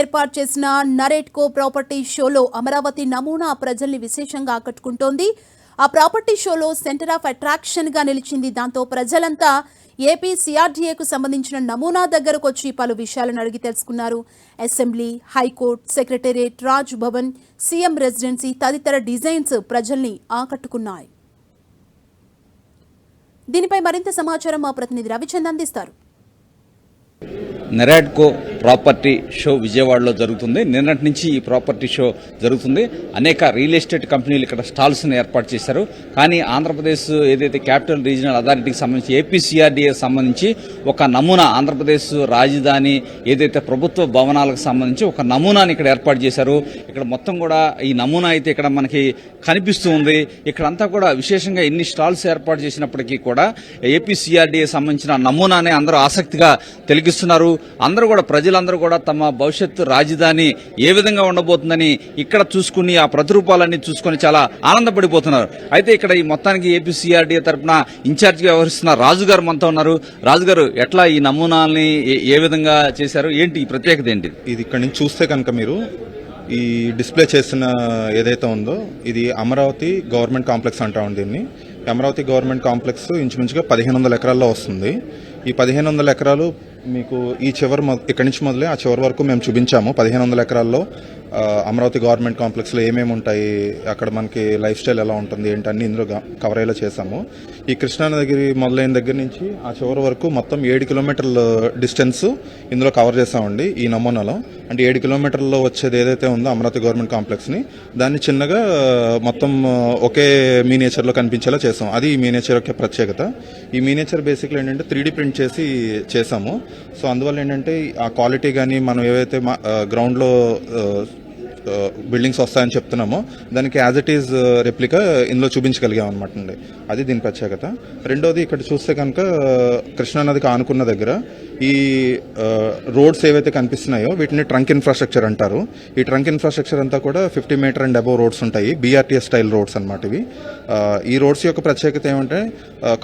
ఏర్పాటు చేసిన నరేట్కో ప్రాపర్టీ షోలో అమరావతి నమూనా ప్రజల్ని విశేషంగా ఆకట్టుకుంటోంది. ఆ ప్రాపర్టీ షోలో సెంటర్ ఆఫ్ అట్రాక్షన్గా నిలిచింది. దాంతో ప్రజలంతా ఏపీ సిఆర్డీఏకు సంబంధించిన నమూనా దగ్గరకు వచ్చి పలు విషయాలను అడిగి తెలుసుకున్నారు. Assembly high court secretariat Raj Bhavan CM residency తదితర డిజైన్స్ ప్రజల్ని ఆకట్టుకున్నాయి. దీనిపై మరింత సమాచారం మా ప్రతినిధి రవిచంద్ అందిస్తారు. నెరాడ్కో ప్రాపర్టీ షో విజయవాడలో జరుగుతుంది. నిన్నటి నుంచి ఈ ప్రాపర్టీ షో జరుగుతుంది. అనేక రియల్ ఎస్టేట్ కంపెనీలు ఇక్కడ స్టాల్స్ ఏర్పాటు చేశారు. కానీ ఆంధ్రప్రదేశ్ ఏదైతే క్యాపిటల్ రీజనల్ అథారిటీకి సంబంధించి ఏపీసీఆర్డీఏ సంబంధించి ఒక నమూనా ఆంధ్రప్రదేశ్ రాజధాని ఏదైతే ప్రభుత్వ భవనాలకు సంబంధించి ఒక నమూనాని ఇక్కడ ఏర్పాటు చేశారు. ఇక్కడ మొత్తం కూడా ఈ నమూనా అయితే ఇక్కడ మనకి కనిపిస్తూ ఉంది. ఇక్కడంతా కూడా విశేషంగా ఎన్ని స్టాల్స్ ఏర్పాటు చేసినప్పటికీ కూడా ఏపీసీఆర్డీఏ సంబంధించిన నమూనానే అందరూ ఆసక్తిగా తెలిగిస్తున్నారు. అందరూ కూడా ప్రజలందరూ కూడా తమ భవిష్యత్తు రాజధాని ఏ విధంగా ఉండబోతుందని ఇక్కడ చూసుకుని ఆ ప్రతిరూపాలన్నీ చూసుకొని చాలా ఆనందపడిపోతున్నారు. అయితే ఇక్కడ ఈ మొత్తానికి ఏపీసీఆర్డీఏ తరఫున ఇన్ఛార్జిగా వ్యవహరిస్తున్న రాజుగారు మనతో ఉన్నారు. రాజుగారు ఎట్లా ఈ నమూనాల్ని ఏ- ఏ విధంగా చేశారు? ఏంటి ఈ ప్రత్యేకత ఏంటి? ఇది ఇక్కడ నుంచి చూస్తే కనుక మీరు ఈ డిస్ప్లే చేసిన ఏదైతే ఉందో ఇది అమరావతి గవర్నమెంట్ కాంప్లెక్స్ అంటాం దీన్ని. అమరావతి గవర్నమెంట్ కాంప్లెక్స్ ఇంచుమించుగా పదిహేను వందల ఎకరాల్లో వస్తుంది. ఈ పదిహేను వందల ఎకరాలు మీకు ఈ చివరి ఇక్కడి నుంచి మొదలై ఆ చివరి వరకు మేము చూపించాము. పదిహేను వందల ఎకరాల్లో అమరావతి గవర్నమెంట్ కాంప్లెక్స్లో ఏమేమి ఉంటాయి అక్కడ మనకి లైఫ్ స్టైల్ ఎలా ఉంటుంది ఏంటి అన్ని ఇందులో కవర్ అయ్యేలా చేశాము. ఈ కృష్ణానగరి మొదలైన దగ్గర నుంచి ఆ చివరి వరకు మొత్తం ఏడు కిలోమీటర్ల డిస్టెన్స్ ఇందులో కవర్ చేసామండి ఈ నమూనాలో. అంటే ఏడు కిలోమీటర్లో వచ్చేది ఏదైతే ఉందో అమరావతి గవర్నమెంట్ కాంప్లెక్స్ని దాన్ని చిన్నగా మొత్తం ఒకే మీనేచర్లో కనిపించేలా చేసాం అది ఈ మీనేచర్ యొక్క ప్రత్యేకత. ఈ మీనేచర్ బేసిక్లో ఏంటంటే త్రీ ప్రింట్ చేసి చేసాము సో అందువల్ల ఏంటంటే ఆ క్వాలిటీ కానీ మనం ఏవైతే గ్రౌండ్లో బిల్డింగ్స్ వస్తాయని చెప్తున్నామో. దానికి యాజ్ ఇట్ ఈజ్ రెప్లికా ఇందులో చూపించగలిగాం అనమాట అండి. అది దీని ప్రత్యేకత. రెండోది ఇక్కడ చూస్తే కనుక కృష్ణానదికి ఆనుకున్న దగ్గర ఈ రోడ్స్ ఏవైతే కనిపిస్తున్నాయో వీటిని ట్రంక్ ఇన్ఫ్రాస్ట్రక్చర్ అంటారు. ఈ ట్రంక్ ఇన్ఫ్రాస్ట్రక్చర్ అంతా కూడా fifty meter and above roads ఉంటాయి. బీఆర్టీఎస్ స్టైల్ రోడ్స్ అనమాట ఇవి. ఈ రోడ్స్ యొక్క ప్రత్యేకత ఏమంటే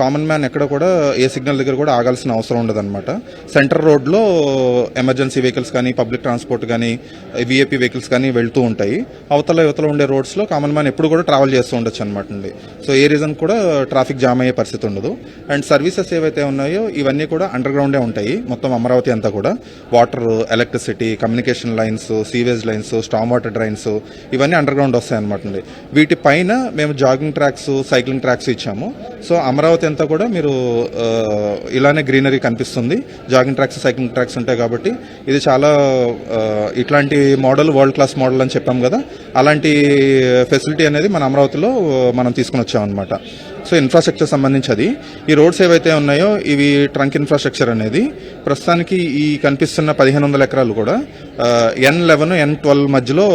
కామన్ మ్యాన్ ఎక్కడ కూడా ఏ సిగ్నల్ దగ్గర కూడా ఆగాల్సిన అవసరం ఉండదన్నమాట సెంటర్ రోడ్లో ఎమర్జెన్సీ వెహికల్స్ కానీ పబ్లిక్ ట్రాన్స్పోర్ట్ కానీ విఐపి వెహికల్స్ కానీ వెళ్తూ ఉంటాయి. అవతల యువతల ఉండే రోడ్స్లో కామన్ మ్యాన్ ఎప్పుడు కూడా ట్రావెల్ చేస్తూ ఉండొచ్చు అనమాట అండి. సో ఏ రీజన్ కూడా ట్రాఫిక్ జామ్ అయ్యే పరిస్థితి ఉండదు. అండ్ సర్వీసెస్ ఏవైతే ఉన్నాయో ఇవన్నీ కూడా అండర్ గ్రౌండే ఉంటాయి. మొత్తం అమరావతి అంతా కూడా. Water electricity communication lines sewage lines storm water drains ఇవన్నీ అండర్ గ్రౌండ్ వస్తాయి అనమాట అండి. వీటి పైన మేము జాగింగ్ ట్రాక్స్ సైక్లింగ్ ట్రాక్స్ ఇచ్చాము. సో అమరావతి అంతా కూడా మీరు ఇలానే గ్రీనరీ కనిపిస్తుంది. జాగింగ్ ట్రాక్స్ సైక్లింగ్ ట్రాక్స్ ఉంటాయి కాబట్టి ఇది చాలా ఇట్లాంటి మోడల్ వరల్డ్ క్లాస్ మోడల్ అని చెప్పాం కదా. అలాంటి ఫెసిలిటీ అనేది మన అమరావతిలో మనం తీసుకుని వచ్చామన్నమాట సో ఇన్ఫ్రాస్ట్రక్చర్ సంబంధించి అది. ఈ రోడ్స్ ఏవైతే ఉన్నాయో ఇవి ట్రంక్ ఇన్ఫ్రాస్ట్రక్చర్ అనేది. ప్రస్తుతానికి ఈ కనిపిస్తున్న పదిహేను వందల ఎకరాలు కూడా ఎన్ లెవెన్ ఎన్ ట్వెల్వ్ మధ్యలో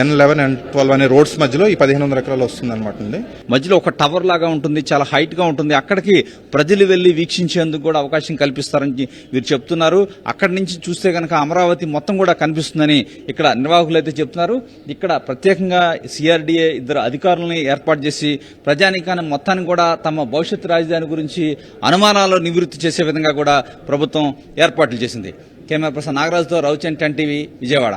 ఎన్ లెవెన్ ఎన్ ట్వెల్వ్ అనే రోడ్స్ మధ్యలో ఈ పదిహేను వందల ఎకరాలు వస్తుంది అనమాట అండి. మధ్యలో ఒక టవర్ లాగా ఉంటుంది చాలా హైట్గా ఉంటుంది. అక్కడికి ప్రజలు వెళ్ళి వీక్షించేందుకు కూడా అవకాశం కల్పిస్తారని వీరు చెప్తున్నారు. అక్కడి నుంచి చూస్తే కనుక అమరావతి మొత్తం కూడా కనిపిస్తుందని ఇక్కడ నిర్వాహకులు అయితే చెప్తున్నారు. ఇక్కడ ప్రత్యేకంగా సిఆర్డీఏ ఇద్దరు అధికారులని ఏర్పాటు చేసి ప్రజానీకాన్ని మొత్తాన్ని కూడా తమ భవిష్యత్ రాజధాని గురించి అనుమానాలు నివృత్తి చేసే విధంగా కూడా ప్రభుత్వం ఏర్పాట్లు చేసింది. కెమెరా పర్సన్ నాగరాజుతో రవిచంద్ టెన్ టీవీ విజయవాడ.